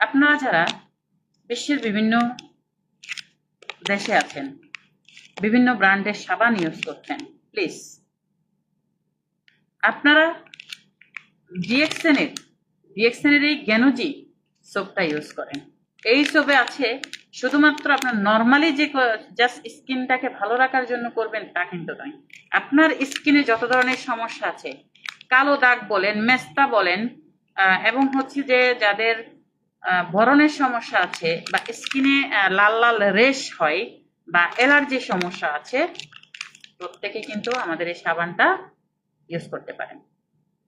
আপনারা যারা বিশ্বের বিভিন্ন দেশে আছেন, বিভিন্ন ব্র্যান্ডের সাবান ইউজ করছেন, প্লিজ। আপনারা ডিএক্সেনের ডিএক্সেনের এই জ্ঞানজি সোপটা ইউজ করেন। এই সোপে আছে শুধুমাত্র আপনার নর্মালি যে জাস্ট স্কিনটাকে ভালো রাখার জন্য করবেন, তা কিন্তু নয়। আপনার স্কিনে যত ধরনের সমস্যা আছে, কালো দাগ বলেন, মেস্তা বলেন এবং হচ্ছে যে যাদের আহ, বরণের সমস্যা আছে বা স্কিনে লাল লাল রেশ হয় বা অ্যালার্জির সমস্যা আছে প্রত্যেকে কিন্তু আমাদের এই সাবানটা ইউজ করতে পারেন।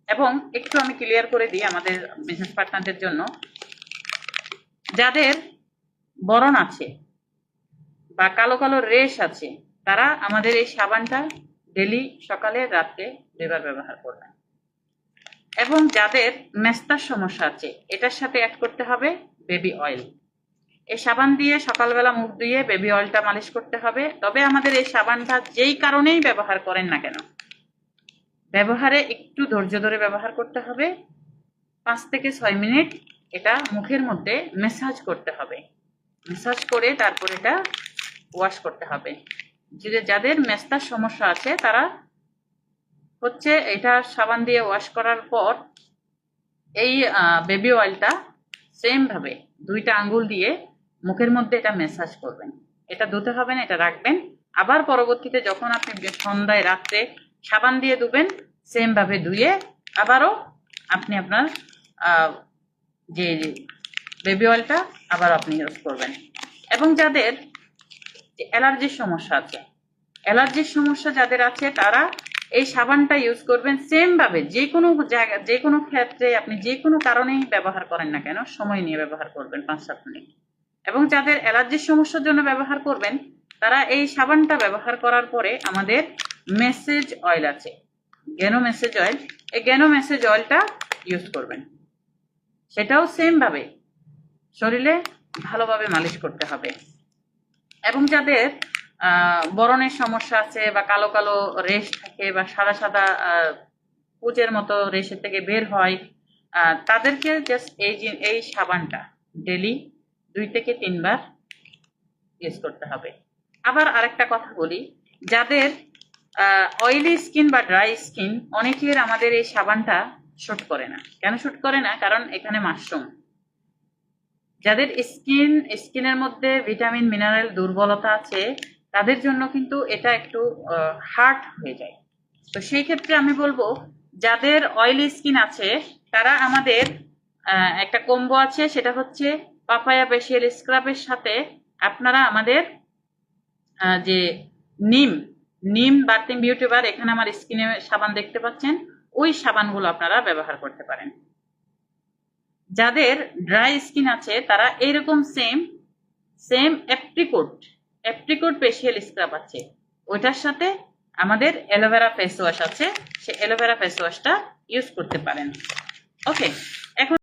এবং একটু আমি ক্লিয়ার করে দিই আমাদের বিজনেস পার্টনারদের জন্য। যাদের বরণ আছে বা কালো কালো রেশ আছে তারা আমাদের এই সাবানটা ডেলি সকালে রাত্রে দুইবার ব্যবহার করবেন। এবং যাদের মেস্তার সমস্যা আছে, এটার সাথে অ্যাড করতে হবে বেবি অয়েল এই সাবান দিয়ে সকালবেলা মুখ ধুয়ে বেবি অয়েলটা মালিশ করতে হবে। তবে আমাদের এই সাবানটা যেই কারণেই ব্যবহার করেন না কেন, ব্যবহারে একটু ধৈর্য ধরে ব্যবহার করতে হবে। পাঁচ থেকে ছয় মিনিট এটা মুখের মধ্যে মেসাজ করতে হবে। মেসাজ করে তারপর এটা ওয়াশ করতে হবে। যদি যাদের মেস্তার সমস্যা আছে, তারা হচ্ছে এটা সাবান দিয়ে ওয়াশ করার পর এই বেবি অয়েলটা সেম ভাবে দুইটা আঙ্গুল দিয়ে মুখের মধ্যে এটা মেসাজ করবেন। এটা ধুতে হবে না, এটা রাখবেন। আবার পরবর্তীতে যখন আপনি সন্ধ্যায়, রাত্রে সাবান দিয়ে ধুবেন সেম ভাবে ধুয়ে আবারও আপনি আপনার যে বেবি অয়েলটা আবার আপনি ইউজ করবেন। এবং যাদের অ্যালার্জির সমস্যা আছে অ্যালার্জির সমস্যা যাদের আছে তারা এই সাবানটা ইউজ করবেন সেম ভাবে, যে কোনো জায়গা, যে কোনো ক্ষেত্রে আপনি যে কোনো কারণেই ব্যবহার করেন না কেন, সময় নিয়ে ব্যবহার করবেন পাঁচ সাত মিনিট। এবং যাদের অ্যালার্জির সমস্যার জন্য ব্যবহার করবেন, তারা এই সাবানটা ব্যবহার করার পরে আমাদের মেসেজ অয়েল আছে। জ্ঞানো মেসেজ অয়েল এই জ্ঞানো মেসেজ অয়েলটা ইউজ করবেন। সেটাও সেম ভাবে, শরীরে ভালোভাবে মালিশ করতে হবে। এবং যাদের বরণের সমস্যা আছে বা কালো কালো রেশ থাকে বা সাদা সাদা পুজের মতো রেশের থেকে বের হয় তাদেরকে জাস্ট এই এই সাবানটা ডেলি দুই থেকে তিনবার ইউজ করতে হবে। আবার আরেকটা কথা বলি, যাদের অয়েলি স্কিন বা ড্রাই স্কিন অনেকের আমাদের এই সাবানটা শুট করে না। কেন শুট করে না? কারণ এখানে মাশরুম যাদের স্কিন স্কিনের মধ্যে ভিটামিন মিনারেল দুর্বলতা আছে তাদের জন্য কিন্তু এটা একটু হার্ড হয়ে যায়। তো সেই ক্ষেত্রে আমি বলব, যাদের অয়েলি স্কিন আছে, তারা আমাদের একটা কম্বো আছে, সেটা হচ্ছে পাপায়া ফেশিয়াল স্ক্রাবের সাথে আপনারা আমাদের যে নিম নিম বার্থিং বিউটি বার এখানে আমার স্কিনে সাবান দেখতে পাচ্ছেন, ওই সাবানগুলো আপনারা ব্যবহার করতে পারেন। যাদের ড্রাই স্কিন আছে, তারা এইরকম same same apricot apricot facial scrub আছে। ওইটার সাথে আমাদের অ্যালোভেরা ফেস ওয়াশ আছে। সে অ্যালোভেরা ফেস ওয়াশটা ইউজ করতে পারেন। ওকে এখন